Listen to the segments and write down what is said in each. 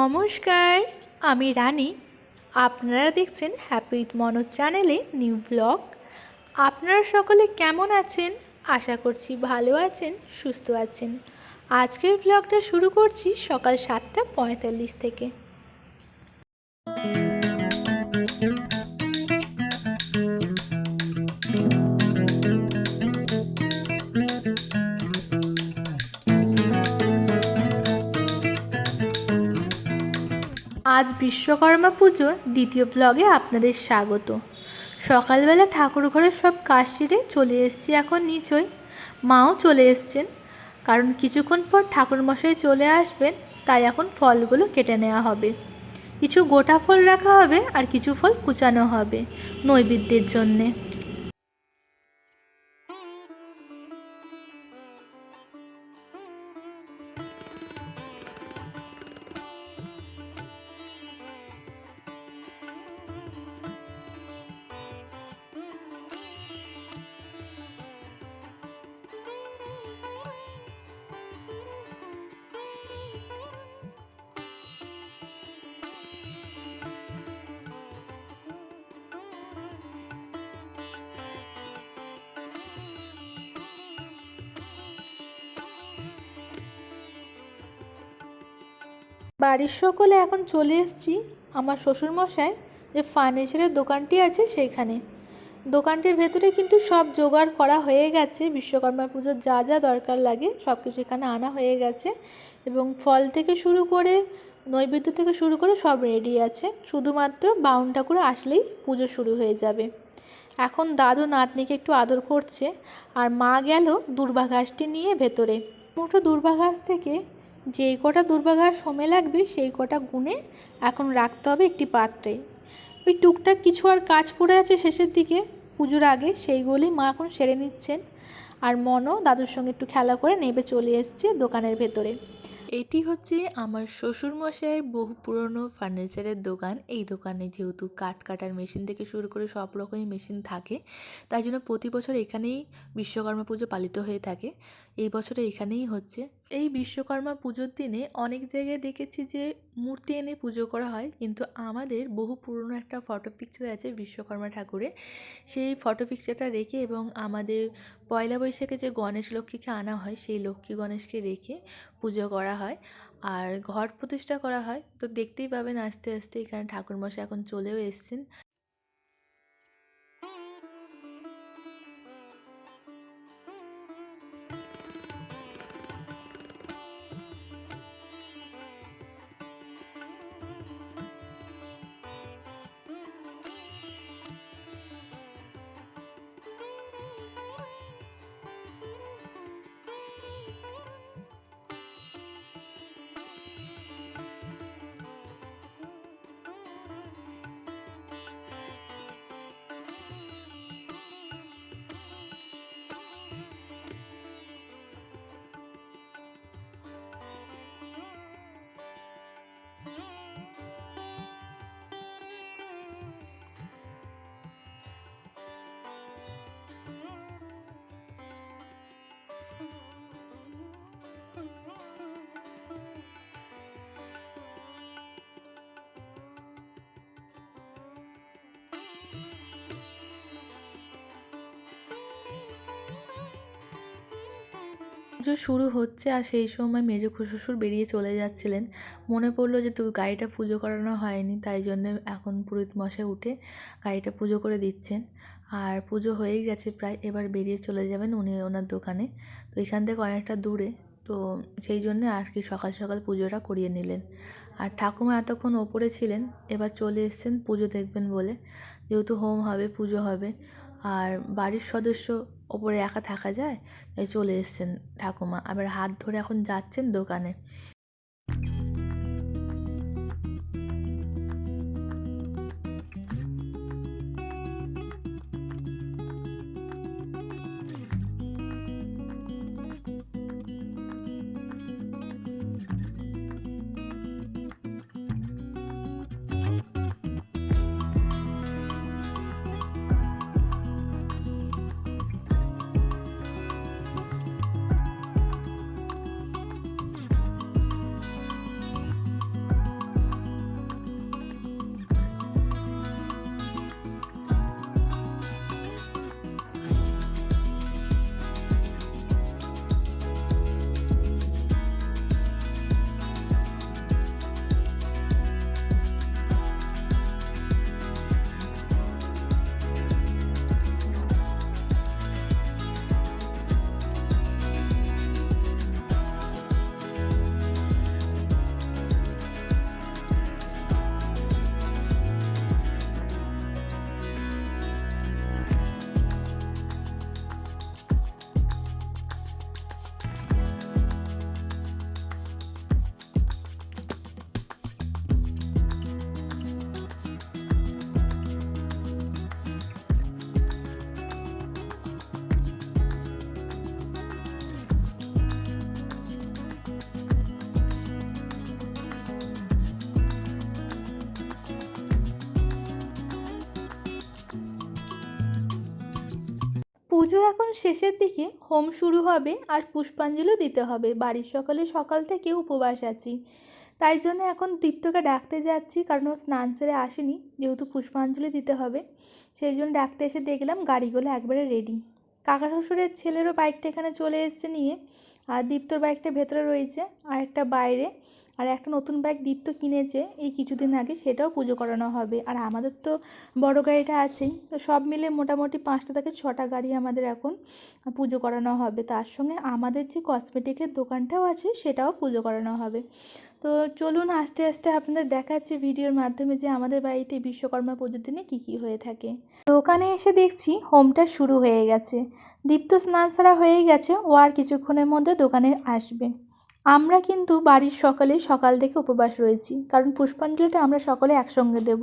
নমস্কার, আমি রানী। আপনারা দেখছেন হ্যাপি মনো চ্যানেলে নিউ ব্লগ আপনারা সকলে কেমন আছেন? আশা করছি ভালো আছেন, সুস্থ আছেন। আজকের ব্লগটা শুরু করছি সকাল সাতটা পঁয়তাল্লিশ থেকে। আজ বিশ্বকর্মা পুজোর দ্বিতীয় ব্লগে আপনাদের স্বাগত। সকালবেলা ঠাকুর ঘরের সব কাজ সেরে চলে এসেছি এখন নিচই। মাও চলে এসছেন, কারণ কিছুক্ষণ পর ঠাকুরমশাই চলে আসবেন, তাই এখন ফলগুলো কেটে নেওয়া হবে। কিছু গোটা ফল রাখা হবে আর কিছু ফল কুচানো হবে নৈবেদ্যের জন্যে। বাড়ির সকলে এখন চলে এসেছি আমার শ্বশুরমশাই যে ফার্নিচারের দোকানটি আছে সেইখানে। দোকানটির ভেতরে কিন্তু সব জোগাড় করা হয়ে গেছে, বিশ্বকর্মা পুজোর যা যা দরকার লাগে সব কিছু এখানে আনা হয়ে গেছে এবং ফল থেকে শুরু করে, নৈবেদ্য থেকে শুরু করে সব রেডি আছে। শুধুমাত্র বাউন ঠাকুর আসলেই পুজো শুরু হয়ে যাবে। এখন দাদু নাতনিকে একটু আদর করছে, আর মা গেল দুর্বা ঘাসটি নিয়ে ভেতরে। মুঠো দুর্বা ঘাস থেকে যেই কটা দুর্বাঘাস সময় লাগবে, সেই কটা গুনে এখন রাখতে হবে একটি পাত্রে। ওই টুকটাক কিছু আর কাজ পড়ে আছে শেষের দিকে। পুজোর আগে সেইগুলি মা এখন সেরে নিচ্ছেন। আর মনও দাদুর সঙ্গে একটু খেলা করে নেবে চলে এসছে দোকানের ভেতরে। এটি হচ্ছে আমার শ্বশুরমশাইয়ের বহু পুরনো ফার্নিচারের দোকান। এই দোকানে যেহেতু কাঠ কাটার মেশিন থেকে শুরু করে সব রকমই মেশিন থাকে, তাই জন্য প্রতি বছর এখানেই বিশ্বকর্মা পুজো পালিত হয়ে থাকে। এই বছরে এখানেই হচ্ছে। এই বিশ্বকর্মা পুজোর দিনে অনেক জায়গায় দেখেছি যে মূর্তি এনে পুজো করা হয়। কিন্তু আমাদের বহু পুরনো একটা ফটো পিকচার আছে বিশ্বকর্মা ঠাকুরের। সেই ফটো পিকচারটা রেখে এবং আমাদের পয়লা বৈশাখে যে গণেশ লক্ষ্মীকে আনা হয়, সেই লক্ষ্মী গণেশকে রেখে পুজো করা হয় আর ঘট প্রতিষ্ঠা করা হয়। তো দেখতেই পাবেন আস্তে আস্তে এখানে ঠাকুরমশাই এখন চলেও এসছেন। পুজো শুরু হচ্ছে আর সেই সময় মেজো শ্বশুর বেরিয়ে চলে যাচ্ছিলেন। মনে পড়ল যে তো গাড়িটা পুজো করানো হয়নি, তাই জন্য এখন পুরোহিত মশাই উঠে গাড়িটা পুজো করে দিচ্ছেন। আর পুজো হয়েই গেছে প্রায়, এবার বেরিয়ে চলে যাবেন উনি ওনার দোকানে। তো এখান থেকে অনেকটা দূরে, তো সেই জন্যে আর কি সকাল সকাল পুজোটা করিয়ে নিলেন। আর ঠাকুমা এতক্ষণ ওপরে ছিলেন, এবার চলে এসছেন পুজো দেখবেন বলে। যেহেতু হোম হবে, পুজো হবে আর বাড়ির সদস্য ওপরে একা থাকা যায়, তাই চলে এসছেন ঠাকুমা। আবার হাত ধরে এখন যাচ্ছেন দোকানে। এখন শেষের দিকে হোম শুরু হবে আর পুষ্পাঞ্জলিও দিতে হবে। বাড়ির সকালে সকাল থেকে উপবাস আছি। তাই জন্য এখন দীপ্তকে ডাকতে যাচ্ছি কারণ ও স্নান সেরে আসেনি, যেহেতু পুষ্পাঞ্জলি দিতে হবে। সেই জন্য ডাকতে এসে দেখলাম গাড়িগুলো একবারে রেডি কাকা শ্বশুরের ছেলেরও বাইকটা এখানে চলে এসছে নিয়ে আর দীপ্তর বাইকটা ভেতরে রয়েছে, আর একটা বাইরে, আর একটা নতুন বাইক দীপ্ত কিনেছে, এই কিছুদিন আগে সেটাও পুজো করানো হবে। আর আমাদের তো বড় গাড়িটা আছেই, তো সব মিলে মোটামুটি পাঁচটা থেকে ছটা গাড়ি আমাদের এখন পুজো করানো হবে। তার সঙ্গে আমাদের যে কসমেটিকের দোকানটাও আছে, সেটাও পুজো করানো হবে। তো চলুন আস্তে আস্তে আপনাদের দেখাচ্ছি ভিডিওর মাধ্যমে যে আমাদের বাড়িতে বিশ্বকর্মা পুজোর দিনে কী কী হয়ে থাকে। দোকানে এসে দেখছি হোমটা শুরু হয়ে গেছে। দীপ্ত স্নান সারা হয়ে গেছে ও আর কিছুক্ষণের মধ্যে দোকানে আসবে। আমরা কিন্তু বাড়ির সকালে সকাল থেকে উপবাস রয়েছি, কারণ পুষ্পাঞ্জলিটা আমরা সকলে একসঙ্গে দেব।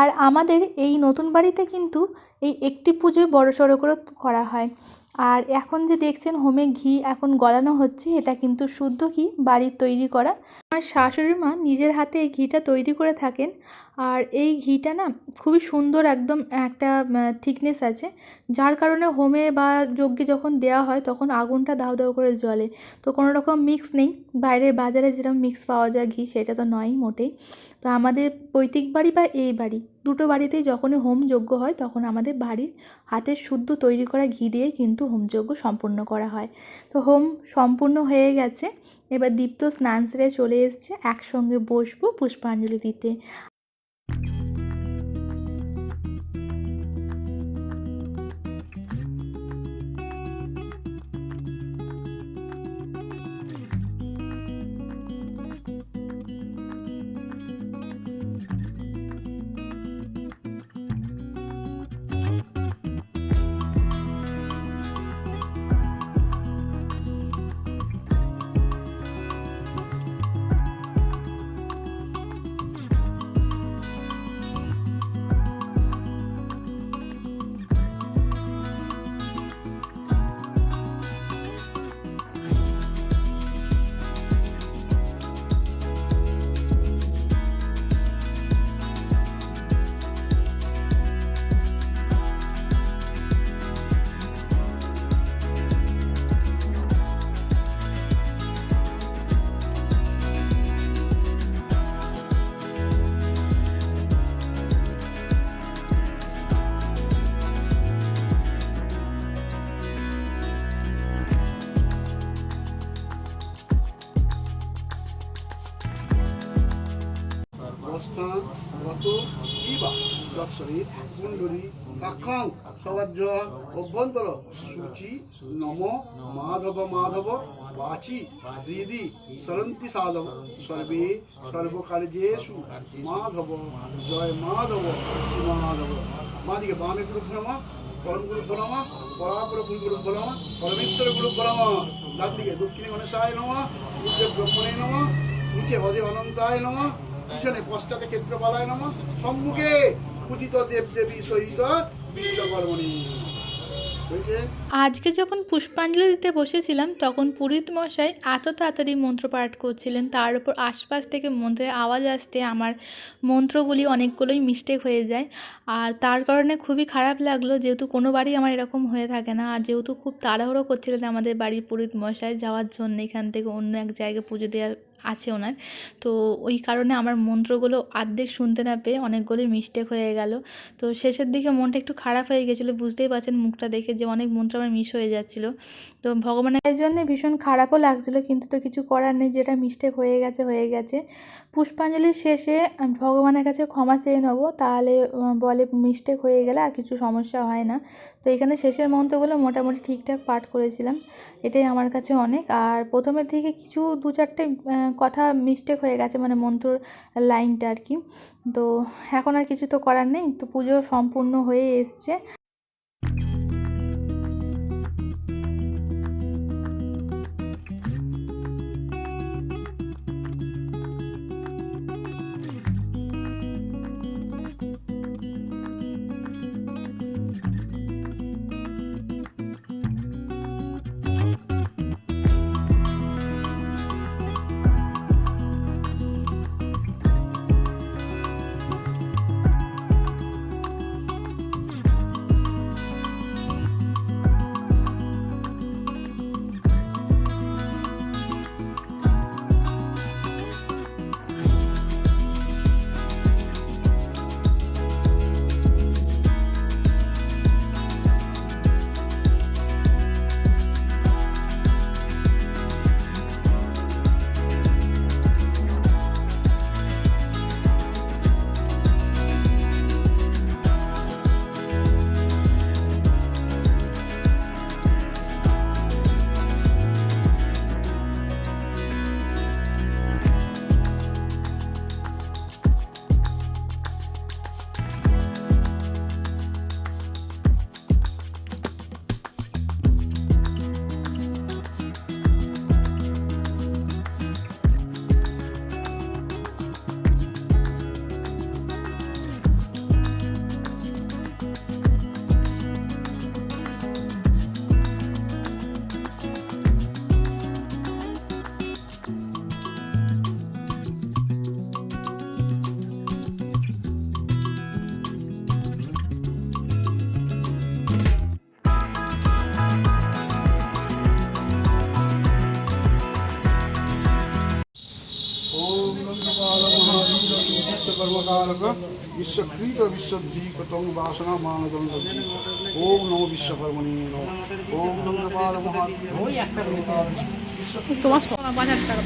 আর আমাদের এই নতুন বাড়িতে কিন্তু এই একটি পুজোয় বড় সড়ো করে করা হয়। আর এখন যে দেখছেন হোমে ঘি এখন গলানো হচ্ছে, এটা কিন্তু শুদ্ধ ঘি, বাড়ির তৈরি করা। আমার শাশুড়ি মা নিজের হাতে এই ঘিটা তৈরি করে থাকেন। আর এই ঘিটা না খুবই সুন্দর একদম একটা থিকনেস আছে। যার কারণে হোমে বা যজ্ঞে যখন দেওয়া হয় তখন আগুনটা দাও দাউ করে জ্বলে। তো কোনো রকম মিক্স নেই। বাইরের বাজারে যেরকম মিক্স পাওয়া যায় ঘি, সেটা তো নয়ই মোটেই। তো আমাদের পৈতৃক বাড়ি বা এই বাড়ি, দুটো বাড়িতেই যখনই হোম যজ্ঞ হয় তখন আমাদের বাড়ির হাতের শুদ্ধ তৈরি করা ঘি দিয়ে কিন্তু হোমযজ্ঞ সম্পূর্ণ করা হয়। তো হোম সম্পূর্ণ হয়ে গেছে। এবার দীপ্ত স্নান সেরে চলে এসছে। একসঙ্গে বসবো পুষ্পাঞ্জলি দিতে। you সবাজ্য অভ্যন্তর, সূচি, নম, মাধব মাধব, বাচি দিদি সরন্তি, সাধব, সর্বে, সর্বকার্যেষু, মাধব, জয় মাধব মাধব। মাদিকে বামে গ্রুপ নম, পরম গ্রুপ নম পরাপর গ্রুপ নম, পরমেশ্বর গ্রুপ নম ডান দিকে দক্ষিণে গণেশায় নম উদ্যোগ ব্রহ্মণে নম, নিচে হদে অনন্তায় নম, পিছনে পশ্চাতে ক্ষেত্রপালায় নম, সম্মুখে পূজিত দেব দেবী সহিত আজকে যখন পুষ্পাঞ্জলি দিতে বসেছিলাম, তখন পুরোহিত মশাই এত তাড়াতাড়ি মন্ত্র পাঠ করছিলেন, তার উপর আশপাশ থেকে মন্ত্রের আওয়াজ আসতে আমার মন্ত্রগুলি অনেকগুলোই মিস্টেক হয়ে যায়। আর তার কারণে খুবই খারাপ লাগল, যেহেতু কোনো বাড়ি আমার এরকম হয়ে থাকে না। আর যেহেতু খুব তাড়াহুড়ো করছিলেন আমাদের বাড়ির পুরোহিত মশাই, যাওয়ার জন্য এখান থেকে অন্য এক জায়গায় পুজো দেওয়ার আছে ওনার। তো ওই কারণে আমার মন্ত্রগুলো অর্ধেক শুনতে না পেয়ে অনেকগুলোই মিস্টেক হয়ে গেল। তো শেষের দিকে মনটা একটু খারাপ হয়ে গেছিল, বুঝতেই পারছেন মুখটা দেখে যে অনেক মন্ত্র আমার মিস হয়ে যাচ্ছিল। তো ভগবানের জন্য ভীষণ খারাপও লাগছিল, কিন্তু তো কিছু করার নেই, যেটা মিস্টেক হয়ে গেছে হয়ে গেছে। পুষ্পাঞ্জলির শেষে ভগবানের কাছে ক্ষমা চেয়ে নেব, তাহলে বলে মিস্টেক হয়ে গেলে আর কিছু সমস্যা হয় না। তো এখানে শেষের মন্ত্রগুলো মোটামুটি ঠিকঠাক পাঠ করেছিলাম, এটাই আমার কাছে অনেক। আর প্রথমের থেকে কিছু দু চারটে কথা মিস্টেক হয়ে গেছে মানে মন্ত্রর লাইনটা আর কি। তো এখন আর কিছু তো করার নেই, তো পুজো সম্পূর্ণ হয়ে এসছে। বিশ্বকৃত বিশ্বধীকতং বাসনা মানদং ওম নম বিশ্বকর্মণি নমঃ। ওম নম পাল মহা ওই একটা তোমার পাঁচ হাজার টাকা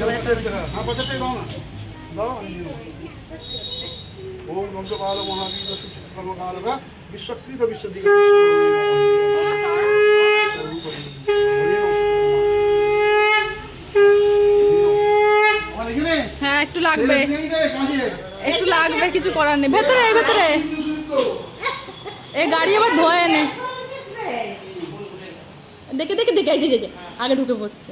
হ্যাঁ দাও না। দাও দিয়ে ওম নম পাল মহাবীর কর্মকারক বিশ্বকৃত বিশ্বধীক হ্যাঁ একটু লাগবে। একটু লাগবে, কিছু করার নেই। ভেতরে ভেতরে। এই গাড়ি আবার ধোয়া এনে। দেখে দেখে দেখে, এই আগে ঢুকে পড়ছে।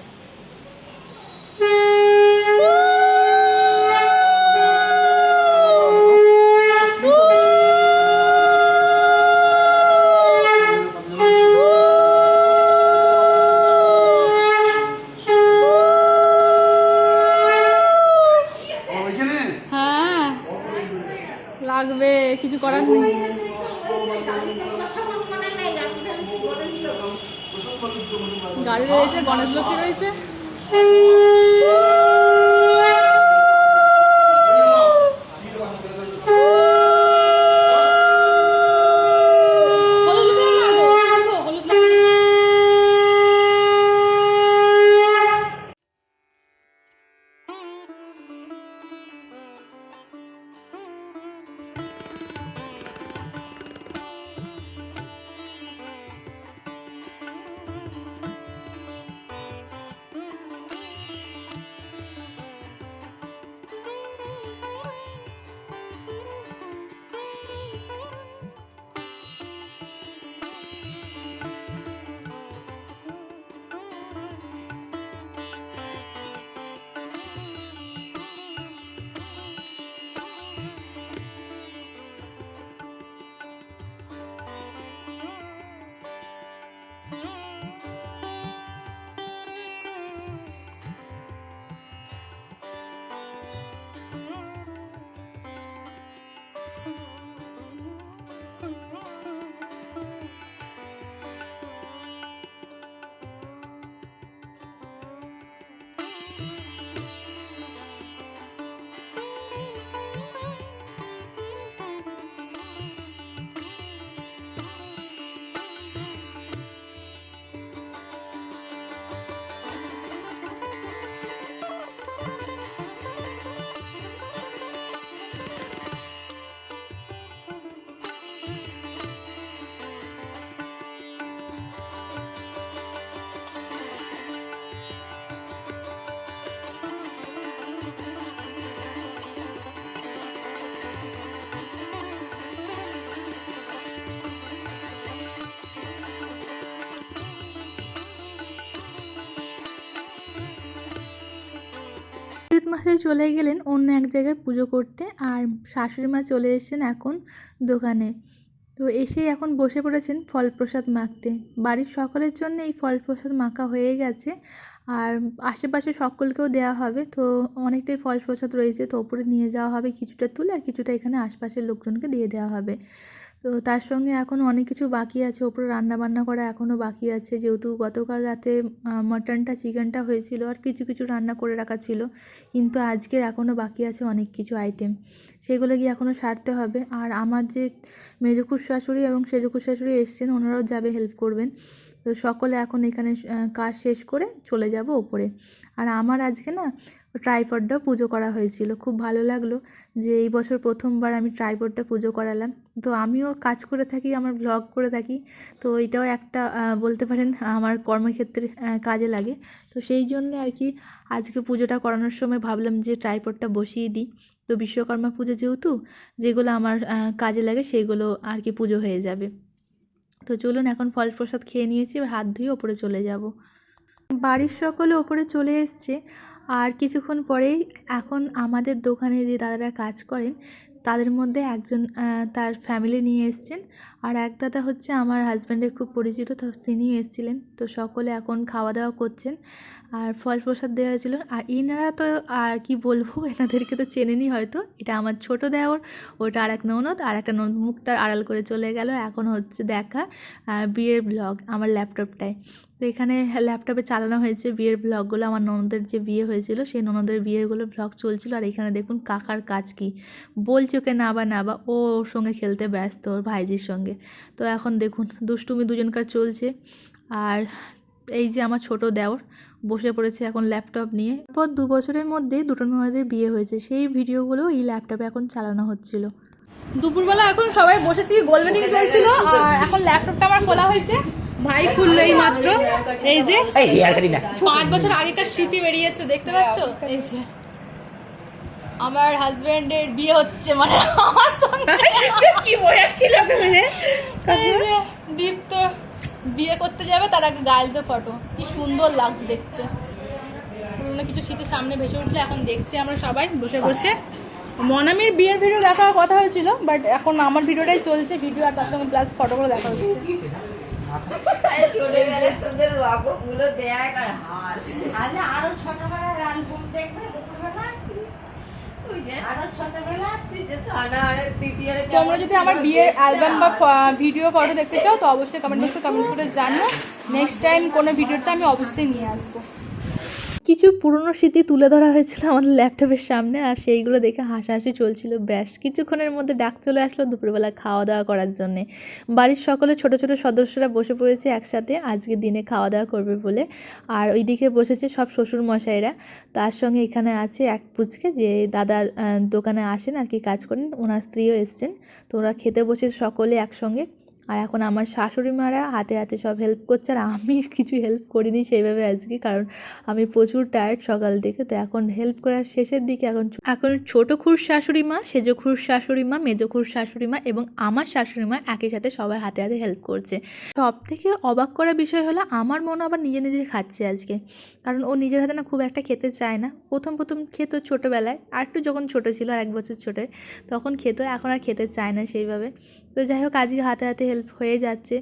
গাড়ি রয়েছে। গণেশ লক্ষ্মী রয়েছে। মাসে চলে গেলেন অন্য এক জায়গায় পুজো করতে আর শাশুড়ি মা চলে এসেছেন এখন দোকানে। তো এসেই এখন বসে পড়েছেন ফল প্রসাদ মাখতে। বাড়ির সকলের জন্য এই ফল প্রসাদ মাখা হয়ে গেছে আর আশেপাশে সকলকেও দেওয়া হবে। তো অনেকটাই ফল প্রসাদ রয়েছে, তো ওপরে নিয়ে যাওয়া হবে কিছুটা তুলে আর কিছুটা এখানে আশপাশের লোকজনকে দিয়ে দেওয়া হবে। তো তার সঙ্গে এখনও অনেক কিছু বাকি আছে। ওপরে রান্না বান্না করা এখনও বাকি আছে। যেহেতু গতকাল রাতে মাটনটা, চিকেনটা হয়েছিল আর কিছু কিছু রান্না করে রাখা ছিল। কিন্তু আজকের এখনও বাকি আছে অনেক কিছু আইটেম সেগুলো গিয়ে এখনও সারতে হবে। আর আমার যে মেজুকুর শাশুড়ি এবং সেজুকুর শাশুড়ি এসছেন, ওনারাও যাবে হেল্প করবেন। তো সকলে এখন এখানে কাজ শেষ করে চলে যাব ওপরে। আর আমার আজকে না ট্রাইপডটাও পুজো করা হয়েছিল। খুব ভালো লাগল যে এই বছর প্রথমবার আমি ট্রাইপডটা পুজো করালাম। তো আমিও কাজ করে থাকি, আমার ব্লগ করে থাকি। তো এটাও একটা বলতে পারেন আমার কর্মক্ষেত্রে কাজে লাগে। তো সেই জন্য আর কি আজকে পুজোটা করানোর সময় ভাবলাম যে ট্রাইপডটা বসিয়ে দিই। তো বিশ্বকর্মা পুজো যেহেতু, যেগুলো আমার কাজে লাগে সেগুলো আর কি পুজো হয়ে যাবে। তো চলুন এখন ফল প্রসাদ খেয়ে নিয়েছি, এবার হাত ধুয়ে ওপরে চলে যাব। বাড়ির সকলে ওপরে চলে এসছে। আর কিছুক্ষণ পরেই এখন আমাদের দোকানে যে দাদারা কাজ করেন, তাদের মধ্যে একজন তার ফ্যামিলি নিয়ে এসছেন। আর এক দাদা হচ্ছে আমার হাজব্যান্ডের খুব পরিচিত, তো তিনিও এসেছিলেন। তো সকলে এখন খাওয়া দাওয়া করছেন আর ফল প্রসাদ দেওয়া হয়েছিল। আর ইনারা তো আর কি বলব, এনাদেরকে তো চেনেনি হয়তো। এটা আমার ছোট দেওর, ওটা আর এক ননদ আর একটা ননদ মুখটার আড়াল করে চলে গেল। এখন হচ্ছে দেখা বিয়ের ব্লগ আমার ল্যাপটপটায় তো এখানে ল্যাপটপে চালানো হয়েছে বিয়ের ব্লগগুলো আমার ননদের যে বিয়ে হয়েছিল, সেই ননদের বিয়েরগুলো ব্লগ চলছিল। আর এখানে দেখুন কাকার কাজ কি। বলছে ওকে না বা না বা, ও ওর সঙ্গে খেলতে ব্যস্ত, ওর ভাইজির সঙ্গে। তো এখন দেখুন, দুষ্টুমি দুজনকার চলছে। আর এই যে আমার ছোট দেওর, বসে পড়েছে এখন ল্যাপটপ নিয়ে। পর দু বছরের মধ্যে দুটো ননদের বিয়ে হয়েছে। সেই ভিডিওগুলো এই ল্যাপটপে এখন চালানো হচ্ছিল। দুপুরবেলা এখন সবাই বসেছি গোল মিটিং চলছিল। আর এখন ল্যাপটপটা আমার খোলা হয়েছে। ভাই খুললো এই মাত্র। এই যে এই হেয়ার কাটিং না। পাঁচ বছর আগেকার স্মৃতি বেরিয়েছে দেখতে পাচ্ছ? এই যে আমার হাজবেন্ডের বিয়ে হচ্ছে মানে আমার সঙ্গে। কি বোঝাচ্ছিল দীপ্ত বিয়ে করতে যাবে তার আগে গাইলতে ফটো কি সুন্দর লাগছে দেখতে। পুরোনো কিছু স্মৃতি সামনে ভেসে উঠলে এখন দেখছি আমরা সবাই বসে বসে। মনামির বিয়ের ভিডিও দেখার কথা হয়েছিল বাট এখন আমার ভিডিওটাই চলছে ভিডিও আর তার সঙ্গে প্লাস ফটোগুলো দেখা হচ্ছে। চলে গেলে তোদের দেখ আর হাস তাহলে আরও অ্যালবাম দেখবে দুপুরবেলা? তোমরা যদি আমার বিয়ের অ্যালবাম বা ভিডিও ফটো দেখতে চাও তো অবশ্যই কমেন্ট বক্সে কমেন্ট করে জানো নেক্সট টাইম কোনো ভিডিওটা আমি অবশ্যই নিয়ে আসব। কিছু পুরনো স্মৃতি তুলে ধরা হয়েছিল আমাদের ল্যাপটপের সামনে, আর সেইগুলো দেখে হাসাহাসি চলছিল। ব্যাস কিছুক্ষণের মধ্যে ডাক চলে আসলো দুপুরবেলা খাওয়া দাওয়া করার জন্যে। বাড়ির সকলে ছোট ছোট সদস্যরা বসে পড়েছে একসাথে, আজকে দিনে খাওয়া দাওয়া করবে বলে। আর ওইদিকে বসেছে সব শ্বশুর মশাইরা তার সঙ্গে এখানে আছে এক পুচকে যে দাদার দোকানে আসেন আর কি কাজ করেন। ওনার স্ত্রীও এসছেন। তো ওরা খেতে বসে সকলে একসঙ্গে আর এখন আমার শাশুড়ি মারা হাতে হাতে সব হেল্প করছে আর আমি কিছু হেল্প করিনি সেইভাবে আজকে, কারণ আমি প্রচুর টায়ার্ড সকাল থেকে। তো এখন হেল্প করার শেষের দিকে এখন এখন ছোটো খুর শাশুড়ি মা, সেজো খুর শাশুড়ি মা, মেজো খুর শাশুড়ি মা এবং আমার শাশুড়ি মা একই সাথে সবাই হাতে হাতে হেল্প করছে। সব থেকে অবাক করা বিষয় হলো আমার মন আবার নিজে নিজে খাচ্ছে আজকে। কারণ ও নিজের হাতে না খুব একটা খেতে চায় না। প্রথম প্রথম খেত ছোটোবেলায়, আর একটু যখন ছোটো ছিল, আর এক বছর ছোটো, তখন খেত, এখন আর খেতে চায় না সেইভাবে। তো যাই হোক, আজকে হাতে হাতে হেল্প হয়ে যাচ্ছে।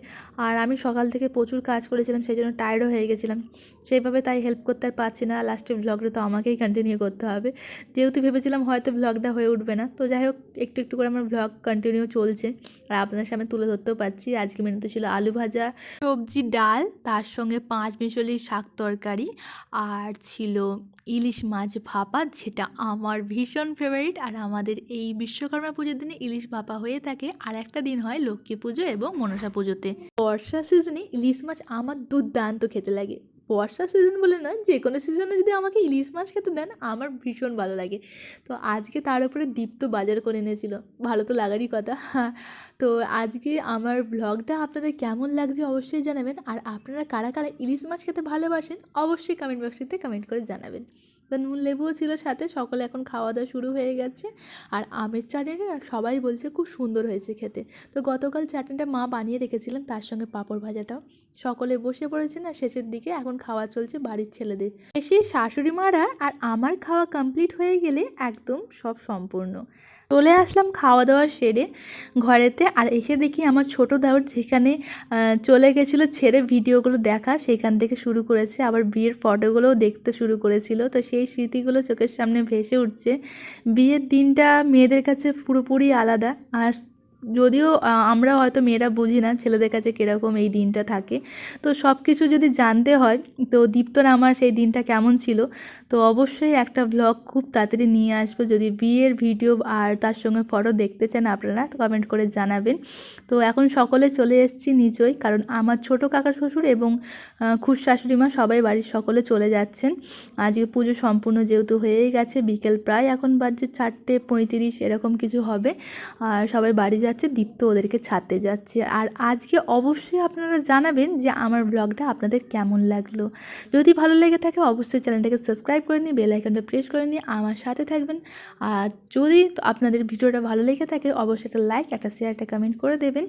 আর আমি সকাল থেকে প্রচুর কাজ করেছিলাম, সেই জন্য টায়ার্ডও হয়ে গেছিলাম। সেইভাবে তাই হেল্প করতে আর পারছি না। লাস্টে ব্লগটা তো আমাকেই কন্টিনিউ করতে হবে। যেহেতু ভেবেছিলাম হয়তো ব্লগটা হয়ে উঠবে না। তো যাই হোক, একটু একটু করে আমার ব্লগ কন্টিনিউ চলছে। আর আপনাদের সামনে তুলে ধরতেও পারছি। আজকে মেনুতে ছিল আলু ভাজা, সবজি, ডাল, তার সঙ্গে পাঁচ মিশলি শাক তরকারি, আর ছিল ইলিশ মাছ ভাপা, যেটা আমার ভীষণ ফেভারিট আর আমাদের এই বিশ্বকর্মা পুজোর দিনে ইলিশ ভাপা হয়ে থাকে। আর একটা দিন হয় লক্ষ্মী পুজো এবং মনসা পুজোতে। বর্ষা সিজনে ইলিশ মাছ আমার দুর্দান্ত খেতে লাগে। বর্ষা সিজন বলে নয়, যে কোনো সিজনে যদি আমাকে ইলিশ মাছ খেতে দেন, আমার ভীষণ ভালো লাগে। তো আজকে তার উপরে দীপ্ত বাজার করে এনেছিল। ভালো তো লাগারই কথা। তো আজকে আমার ব্লগটা আপনাদের কেমন লাগছে অবশ্যই জানাবেন। আর আপনারা কারা কারা ইলিশ মাছ খেতে ভালোবাসেন, অবশ্যই কমেন্ট বক্সটিতে কমেন্ট করে জানাবেন। তো নুন লেবুও ছিল সাথে, সকলে এখন খাওয়া দাওয়া শুরু হয়ে গেছে। আর আমের চাটনি আর সবাই বলছে খুব সুন্দর হয়েছে খেতে। তো গতকাল চাটনিটা মা বানিয়ে রেখেছিলেন তার সঙ্গে পাঁপড় ভাজাটাও। সকলে বসে পড়েছে না, শেষের দিকে এখন খাওয়া চলছে বাড়ির ছেলেদের। এসে শাশুড়ি মারা আর আমার খাওয়া কমপ্লিট হয়ে গেলে একদম সব সম্পূর্ণ। চলে আসলাম খাওয়া দাওয়া সেরে ঘরেতে আর এসে দেখি আমার ছোট দেওয়ার যেখানে চলে গেছিল ছেড়ে ভিডিওগুলো দেখা, সেখান থেকে শুরু করেছে। আবার বিয়ের ফটোগুলোও দেখতে শুরু করেছিল। তো সেই স্মৃতিগুলো চোখের সামনে ভেসে উঠছে। বিয়ের দিনটা মেয়েদের কাছে পুরোপুরি আলাদা। আর যদিও আমরা হয়তো মেয়েরা বুঝি না ছেলেদের কাছে কীরকম এই দিনটা থাকে। তো সব কিছু যদি জানতে হয়, তো দীপ্তর আমার সেই দিনটা কেমন ছিল, তো অবশ্যই একটা ব্লগ খুব তাড়াতাড়ি নিয়ে আসব। যদি বিয়ের ভিডিও আর তার সঙ্গে ফটো দেখতে চান আপনারা, তো কমেন্ট করে জানাবেন। তো এখন সকলে চলে এসেছি নিচই, কারণ আমার ছোট কাকা শ্বশুর এবং খুশ শাশুড়ি মা সবাই বাড়ির সকলে চলে যাচ্ছেন। আজকে পুজো সম্পূর্ণ যেহেতু হয়েই গেছে, বিকেল প্রায় এখন বাজছে চারটে পঁয়ত্রিশ, এরকম কিছু হবে। আর সবাই বাড়ি যাচ্ছে দীপ্ত ওদেরকে ছাড়তে যাচ্ছে। আর আজকে অবশ্যই আপনারা জানাবেন যে আমার ব্লগটা আপনাদের কেমন লাগল। যদি ভালো লেগে থাকে অবশ্যই চ্যানেলটাকে সাবস্ক্রাইব করে নিয়ে, বেল আইকনটা প্রেস করে নিয়ে আমার সাথে থাকবেন। আর যদি আপনাদের ভিডিওটা ভালো লেগে থাকে অবশ্যই একটা লাইক, একটা শেয়ার, একটা কমেন্ট করে দেবেন।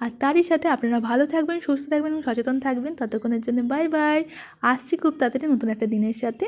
আর তারই সাথে আপনারা ভালো থাকবেন, সুস্থ থাকবেন এবং সচেতন থাকবেন। ততক্ষণের জন্য বাই বাই। আসছি খুব তাড়াতাড়ি নতুন একটা দিনের সাথে।